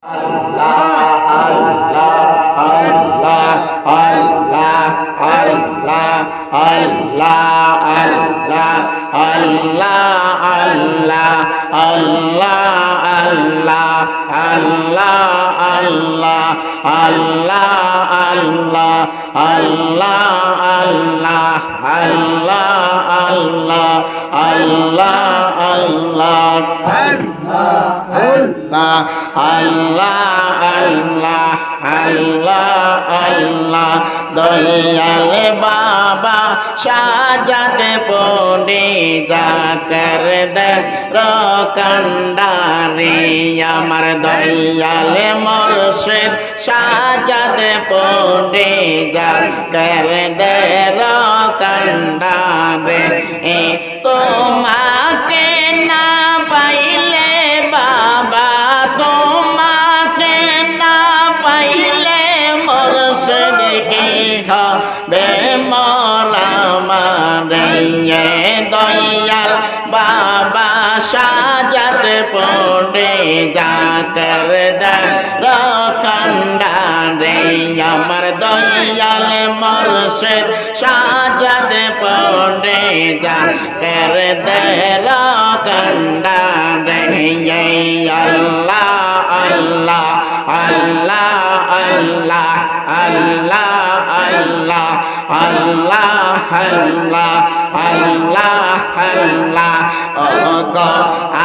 Allah আল্লাহ আল্লাহ আল্লাহ আল্লাহ আল্লাহ আল্লাহ আল্লাহ আল্লাহ আল্লাহ আল্লাহ দয়াল বাবা সাজাতে পড়ে যাকর দে রকন্ডারে আমার দয়াল মোরশেদ সাজাতে পড়ে যাকর দে রকন্ডারে এ তোমাকে না পাইলে বাবা, তোমাকে না পাইলে মোরশেদ কি হবে? মরা মারে দয়াল বাবা সাজাত পড়ে যা কর রখন্ডারে আমার দয়াল মোরশেদ সাজাত পড়ে যা কর রখন্ডারে আল্লাহ আল্লাহ আল্লাহ আল্লাহ আল্লাহ আল্লাহ আল্লাহ আল্লাহ। আল্লাহ আল্লাহ। ও গো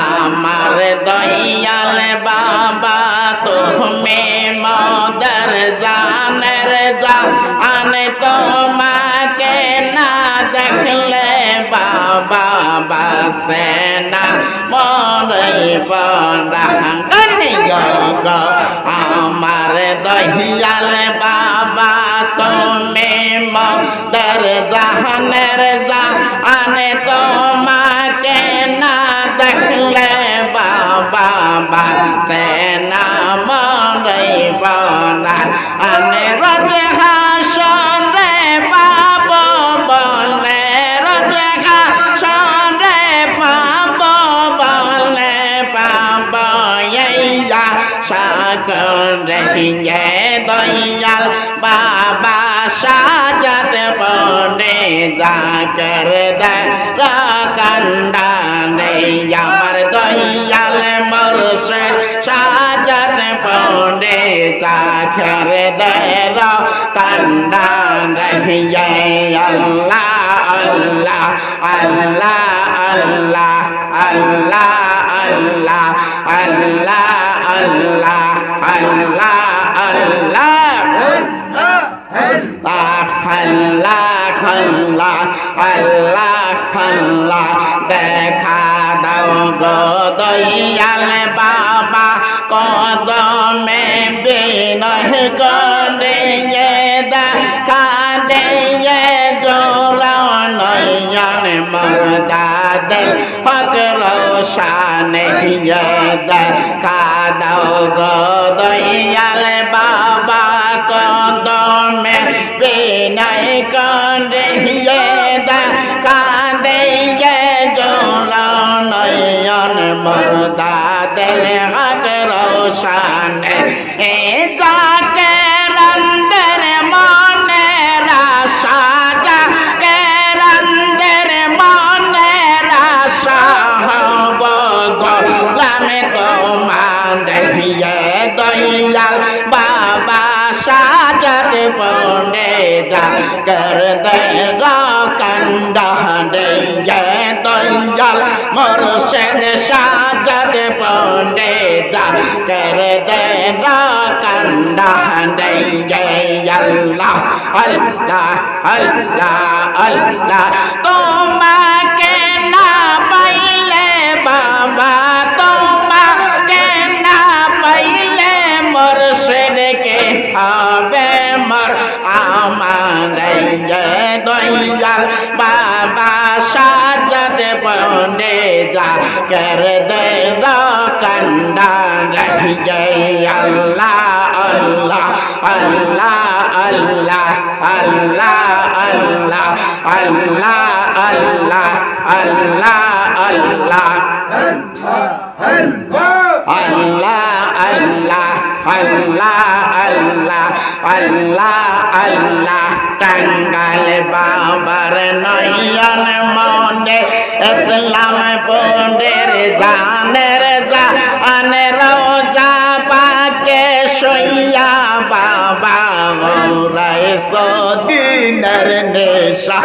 আমার দয়াল বাবা, তুমি মদর জানের জান তোমাকে না দেখলে বাবা বাসে না মরই পড়া গো আমার দহিয়াল বাবা, তুমি মদর জাহানের জানে বাসে না মরাইব না কোন রহিঙ্গে দয়াল বাবা সাজাত পনে জাকর দান্ডান আমার দয়াল মোর সাজাত পনে জাকর দর কান্ডান রহিঙ্গে আল্লাহ আল্লাহ আল্লাহ আল্লাহ আল্লাহ Allah, Allah, Allah. আল্লাহ আল্লাহ আল্লাহ আল্লাহ দেখা দাও গো দয়াল বাবা কদমে বিনয় করে দেখা দে জোরা নয়ন মরদা দে শান কাদাও গদয়াল বাবা কদমে বিনয় করে কাঁদে জোরণ মরদা দেল হক রোশান। এ মোরশেদ সাজাদ পড়ে যা কর দে কান্দা দে আল্লাহ আল্লাহ আল্লাহ আল্লাহ। তোমাকে মর আমার দয়াল বাবা সাজাত পড়ে যা কর দে কান্দা রহিয়ে আল্লাহ আল্লাহ আল্লাহ আল্লাহ আল্লাহ আল্লাহ আল্লাহ আল্লাহ আল্লাহ আল্লাহ আল্লাহ আল্লাহ আল্লাহ আল্লাহ আল্লাহ আল্লাহ টাঙ্গাল বাবার নয়ন মনে ইসলাম বোনের জানের জানের রোজা মৌরাই সদিনের নেশা।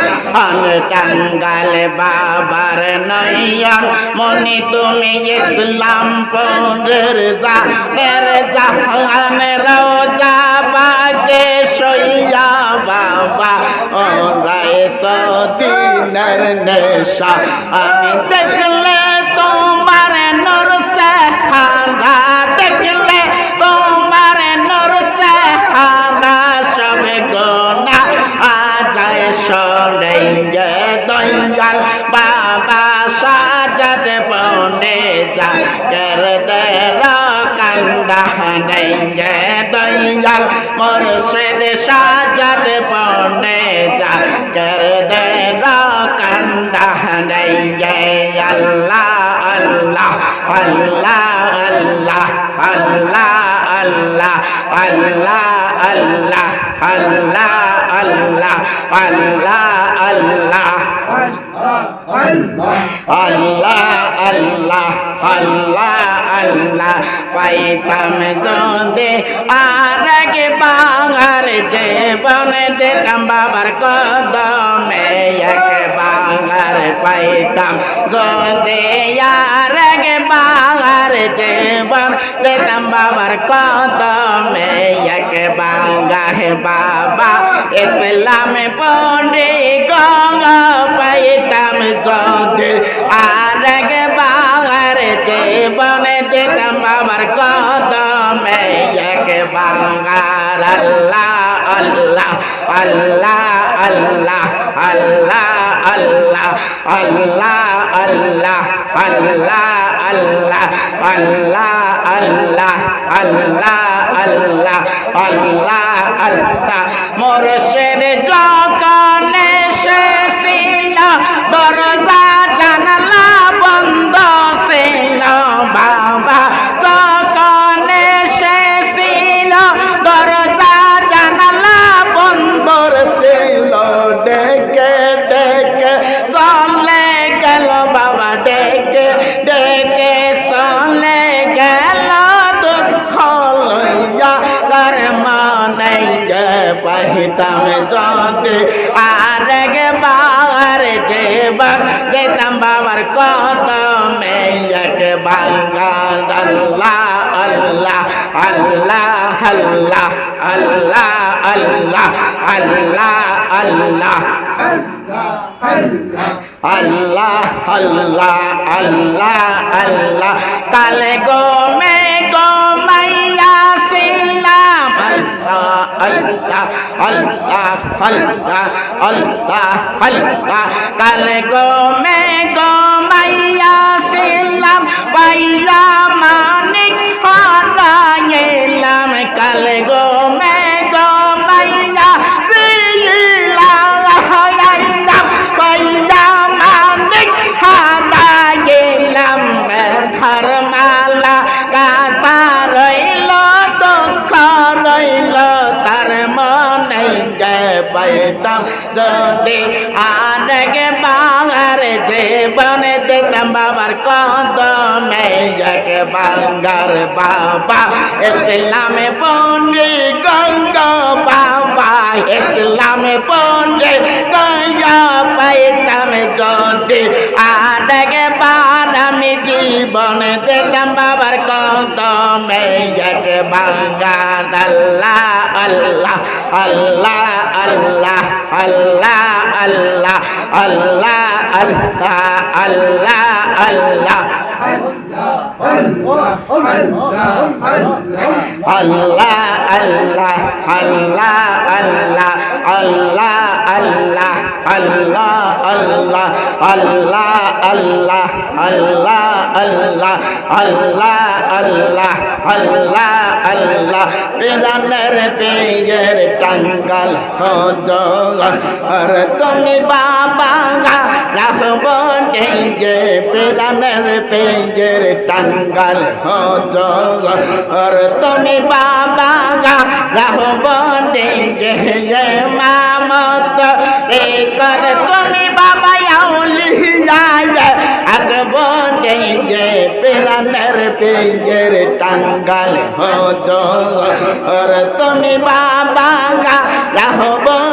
আন টাঙ্গাল বাবার নয়ন। মনি তুমি ইসলাম পনেরো জানের জান রোজা পাকে সইয়া বাবা। ওরাই সদিনের নেশা। আমি দেখলে জাহানাইঙ্গে দয়াল মুর্শিদ সাজাদ পনে যা কর দে কান্দাহানাইঙ্গে আল্লাহ আল্লাহ আল্লাহ। আল্লাহ আল্লাহ আল্লাহ আল্লাহ আল্লাহ আল্লাহ আল্লাহ আল্লাহ আল্লাহ আল্লাহ আল্লাহ পাইতাম যদি আর গে বাঙার জীবন দিতাম বাবার কদমে এক বাঙার পাইতাম যদি আর গে বাঙার জীবন দিতাম বাবার কদমে এক বাঙার বাবা ইসলামে পড়ে গঙ্গা পাইতাম যদি আর গে বাঙার জীবনে দিতাম বাবার কদমে এক বাঙার আল্লাহ আল্লাহ আল্লাহ আল্লাহ আল্লাহ আল্লাহ আল্লাহ আল্লাহ আল্লাহ আল্লাহ আল্লাহ আল্লাহ আল্লাহ আল্লাহ আল্লাহ আল্লাহ মোরশেদ যখন এসেছিল দরজা বন্ধ ছিল ডেকে ডেকে, চলে গেল বাবা ডেকে ডেকে, চলে গেল দুঃখ লইয়া। তার মানে পাহিতাম যদি আর বাবার জীবন দিতাম বাবার কত মেয়েক বাঙ্গাল আল্লাহ আল্লাহ আল্লাহ আল্লাহ আল্লাহ আল্লাহ আল্লাহ আল্লাহ। আল্লাহ আল্লাহ আল্লাহ আল্লাহ। কালে গো মে গো আল্লাহ আল্লাহ আল্লাহ আল্লাহ আল্লাহ কালে গো মে গো মাইয়া সিলাম পাইয়া মানিক হারাইলাম কালে গো পাইতাম যদি আনগে বাঙার জীবনে দিতাম বাবার কদমে এক বাঙার বাবা। ইসলামে পন্ডি জীবন দিতাম বাবার কদমে এক বাঙ্গার আল্লাহ আল্লাহ আল্লাহ আল্লাহ আল্লাহ আল্লাহ আল্লাহ আল্লাহ আল্লাহ আল্লাহ। আল্লাহ আল্লাহ আল্লাহ আল্লাহ আল্লাহ আল্লাহ আল্লাহ আল্লাহ আল্লাহ আল্লাহ আল্লাহ আল্লাহ আল্লাহ আল্লাহ আল্লাহ আল্লাহ পিরানের পেয়ের টাঙ্গাল আর তুমি বাবা রাখব ডেঙ্গে পিরানের পেয়ের টাঙ্গাল হজল আর তুমি বাবা রাহবন ডেঙ্গে মামত। রে কর তুমি বাবা আকবর ডেঙ্গে পেরানের পেঞ্জের টাঙ্গাল হজো আর তুমি বাবা রাহবন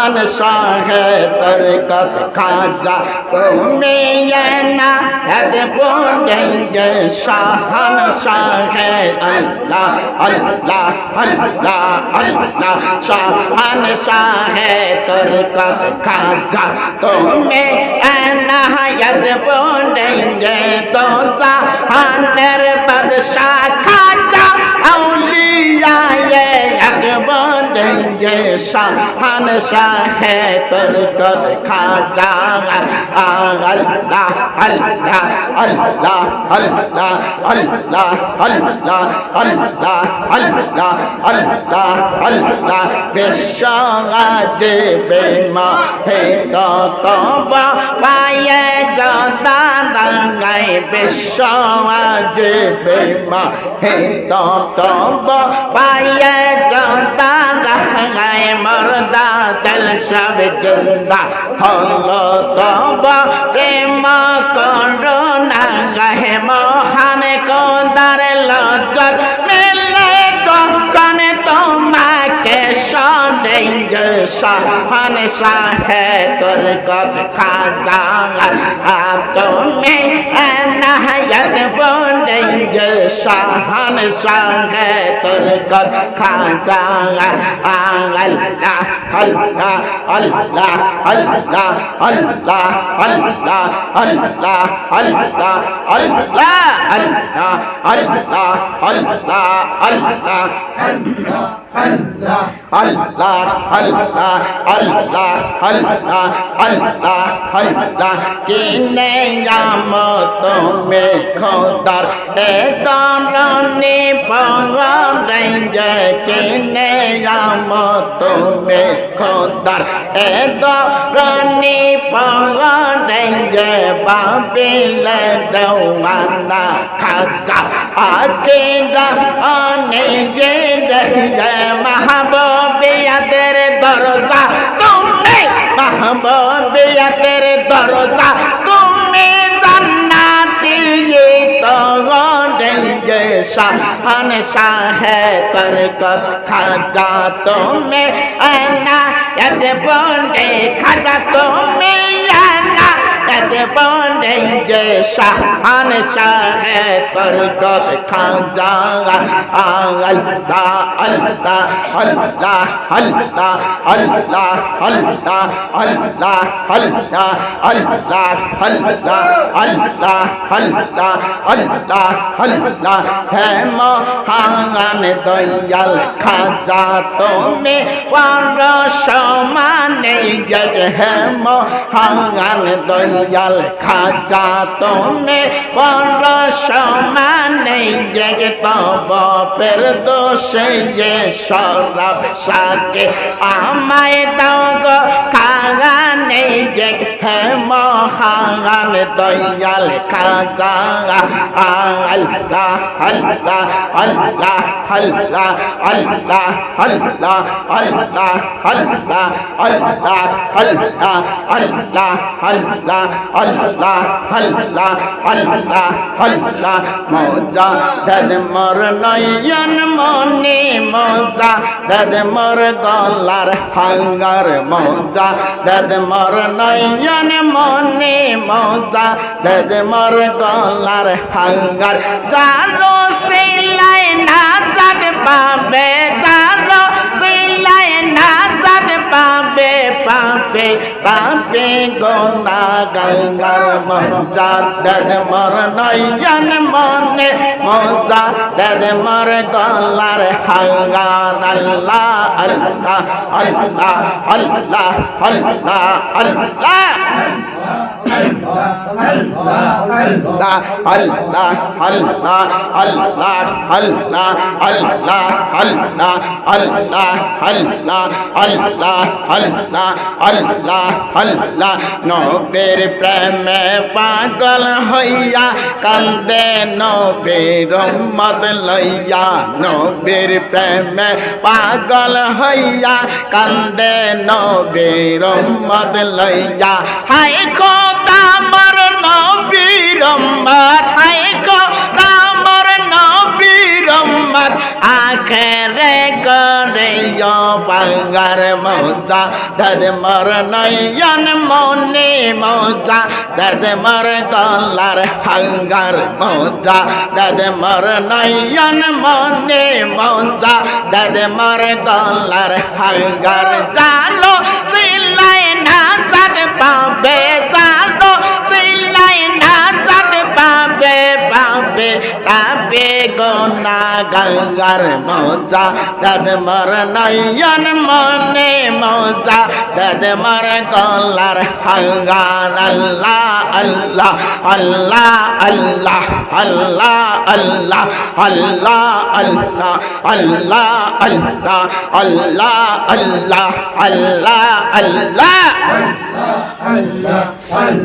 मान शाह तरकत खाजा तुम्हें ना हद बोलेंगे शाहन शाह अल्लाह अल्लाह अल्लाह अल्लाह शाहन शाह तरकत खाजा तुम्हें ना हद बोलेंगे तो शाहन बादशाह बनेंगे शाहान शाह तर तर खाजा अल्लाह अल्लाह अल्लाह अल्लाह अल्लाह अल्लाह अल्लाह अल्लाह अल्लाह अल्लाह बेशाला जे बेमा है तो तोबा पाए जाता रंगाए बेशाला जे बेमा है तो तोबा पाए মরদা তেল সব জিন্দা। হলো তব প্রেম করুণা গাহে মহান কোদার লজ্জত সন্দেহ সাহান সাহে তোর কত খাজা তুমি এনায়ত বন্দেঙ্গ সাহান সাহে তোর কত খাজা আল্লাহ আল্লাহ আল্লাহ আল্লাহ আল্লাহ আল্লাহ আল্লাহ আল্লাহ আল্লাহ আল্লাহ আল্লাহ আল্লাহ আল্লাহ আল্লাহ আল্লাহ আল্লাহ আল্লাহ আল্লাহ আল্লাহ আল্লাহ কিনে যাম তুমি খোদার এ তরণী পঙ্গে কিনে যাম তুমি খোদার এ তরণী পঙ্গে বাবিলে দেওয়ানা খাজা আকিরা অনেক মাহবুবিয়াদের দরজা তুমি মাহবুবিয়াদের দরজা তুমি জান্নাতি তগরেঙ্গে শাহান শাহে তরকত খাজা তুমি আনা এত বন্ডে খাজা তুমি এত বন্ডে শাহান শাহে তরকত খাজা আল্লাহ আল্লাহ আল্লাহ আল্লাহ আল্লাহ আল্লাহ আল্লাহ আল্লাহ আল্লাহ আল্লাহ আল্লাহ আল্লাহ আল্লাহ আল্লাহ হে মহান দয়াল খাজা তুমি পার সমানে গেট হে মহান দয়াল খাজা তুমি পার সমানে গেট তব পের দোষে সরব সাকে আমায় দাও গো খাগানে যে হে মহান দয়াল খাজা আল্লাহ আল্লাহ আল্লাহ আল্লাহ আল্লাহ আল্লাহ আল্লাহ আল্লাহ আল্লাহ আল্লাহ আল্লাহ আল্লাহ আল্লাহ আল্লাহ আল্লাহ আল্লাহ। মজা দদ মোর নয়ন মনে, মজা দদ মোর গলার হাঙ্গার। মজা দদ মোর নয়ন মনে, মজা দদ মোর গলার হাঙ্গার। যারো সিলাই না যাদ পাবে, যারো সিলাই না পাবে পাপে পাপে গোনা গঙ্গার মজা দেদ মর নয়ন মনে, মজা দেদ মর গলার হাঙ্গার। আল্লাহ আল্লাহ আল্লাহ আল্লাহ আল্লাহ আল্লাহ। নবের প্রেমে পাগল হইয়া কান্দে নবের মত লইয়া নবের প্রেমে পাগল হইয়া কান্দে নবের মত লইয়া হাই খোদা মর নবীর নবীর মত আখেরে করে বাঙ্গার মজা দদ মর নয়ন মনে মজা দদ মর গলার হাঙ্গার মজা দদ মর নয়ন মনে মজা দদ মর গলার হাঙ্গার। জালো সিলাই না চাঁদ পাবে থাকবে পাবে পাবে গোনা গঙ্গার মজা দদ মর নয়ন মনে মজা দদ মর গলার হাঙ্গার আল্লাহ আল্লাহ আল্লাহ আল্লাহ আল্লাহ আল্লাহ আল্লাহ আল্লাহ আল্লাহ আল্লাহ আল্লাহ আল্লাহ আল্লাহ আল্লাহ আল্লাহ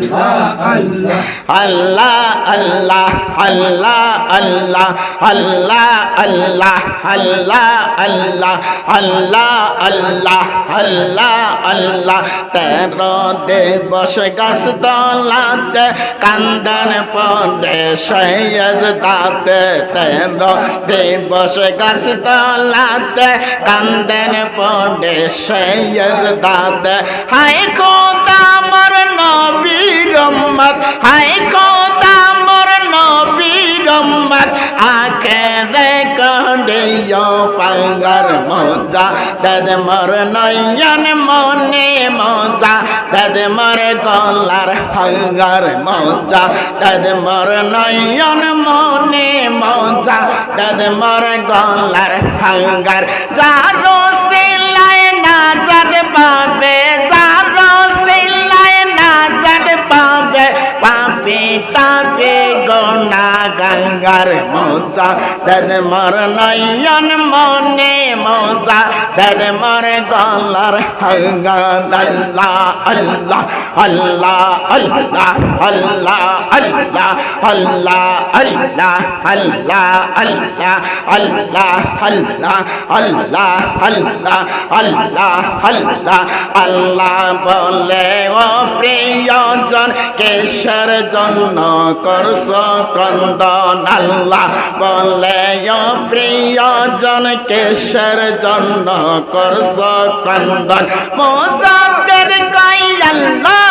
আল্লাহ আল্লাহ আল্লাহ আল্লাহ আল্লাহ আল্লাহ আল্লাহ আল্লাহ আল্লাহ আল্লাহ আল্লাহ তেরো দিবস গাছ দলাতে কান্দন পরে সৈয়দ দাতে তেরো দিবস গাছ দলাতে কান্দন পরে সৈয়দ দাতে হাই খোদা মর নবীর মত হাই খোদা মত আখেরে কন্ডিও পাঙ্গার মজা। দদ মর নয়ন মনে মজা। দদ মর গলার হাঙ্গার মজা। দদ মর নয়ন মনে মজা। দদ মর গলার হাঙ্গার। যারো সিলাই না যাদ পাবে, যারো সিলাই না যাদ পাবে, পাপে তাপে গোনা গঙ্গার মজা দদ মর নয়ন মনে মজা দদ মর গলার হঙ্গার আল্লাহ আল্লাহ আল্লাহ আল্লাহ আল্লাহ আল্লাহ আল্লাহ আল্লাহ আল্লাহ আল্লাহ আল্লাহ আল্লাহ আল্লাহ আল্লাহ আল্লাহ আল্লাহ আল্লাহ বলে ও প্রিয়জন কেশর জন্য করছ ক্রন্দন আল্লাহ বলে প্রিয়জন কেশর জন্য করছ ক্রন্দন? মোজাদের কই আল্লাহ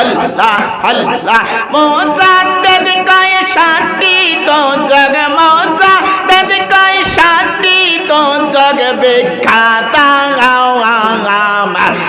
আল্লাহ আল্লাহ মোজাদের কই সাটি তো জগ মোজাদের কই সাটি তো জগ বিখ্যাতা।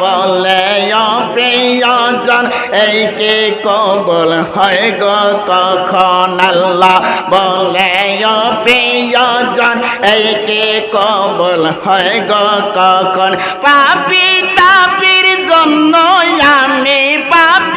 বলে, ও প্রিয়জন এই কে কবল হয় গো? কখন আল্লাহ বলে প্রিয়জন এই কে কবল হয় গো? কখন পাপি তাপির জন্য আমি পাপি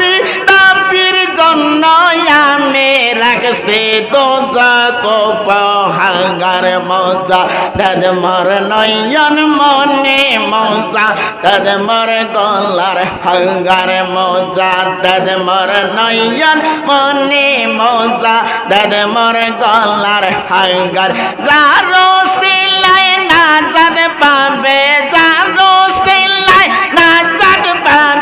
আমি রাখছে দোজা কোপাহাঙ্গার মজা। দাদ মর নয়ন মনে মজা। দাদ মর গলার হাঙ্গার মজা। দাদ মর নয়ন মনে মজা। দাদ মর গলার হাঙ্গার। যারো সিলাই না যাদ পাবে, যারো না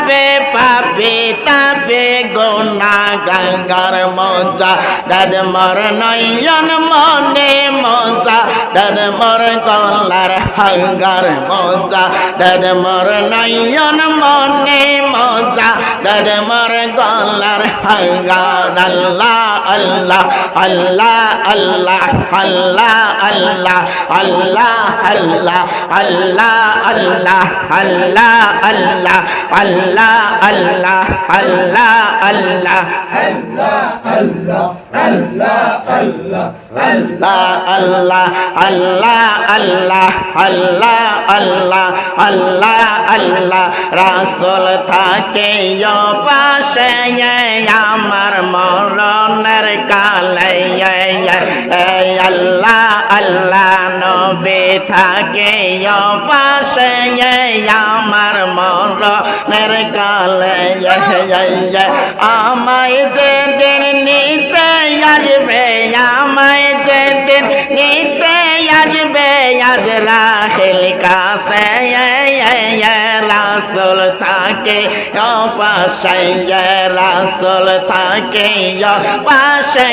যাবে পাপে তাপে গোনা গঙ্গার মজা দাদ মর নয়ন মনে মজা দাদ মর গলার হাঙ্গার মজা দাদ মর নয়ন মনে মজা দাদ মর গলার হাঙ্গার আল্লাহ আল্লাহ আল্লাহ আল্লাহ আল্লাহ আল্লাহ আল্লাহ আল্লাহ আল্লাহ আল্লাহ আল্লাহ আল্লাহ আল্লাহ আল্লাহ আল্লাহ আল্লাহ আল্লাহ। আল্লাহ আল্লাহ আল্লাহ আল্লাহ আল্লাহ আল্লাহ রাসুল থাকে পাশে আমার মরণের কালে আল্লাহ আল্লাহ। নবী থাকে পাশে আমার মরণের কালে আমায় যেদিন নিতে আসবে আমায় যেদিন নিতে আসবে আজ রাখিল কাছে রাসুল থাকে পাশে রাসুল থাকে পাশে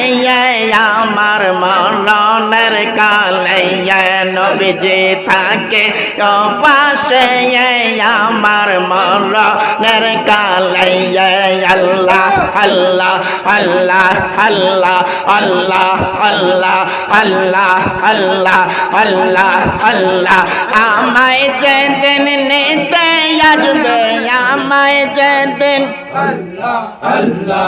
আমার মরণের কালে নবীজি থাকে পাশে আমার মরণের কালে আল্লাহ আল্লাহ আল্লাহ আল্লাহ আল্লাহ আল্লাহ আল্লাহ আল্লাহ আল্লাহ আল্লাহ আমায় যেদিন নিতে আসবে আমায় যেদিন আল্লাহ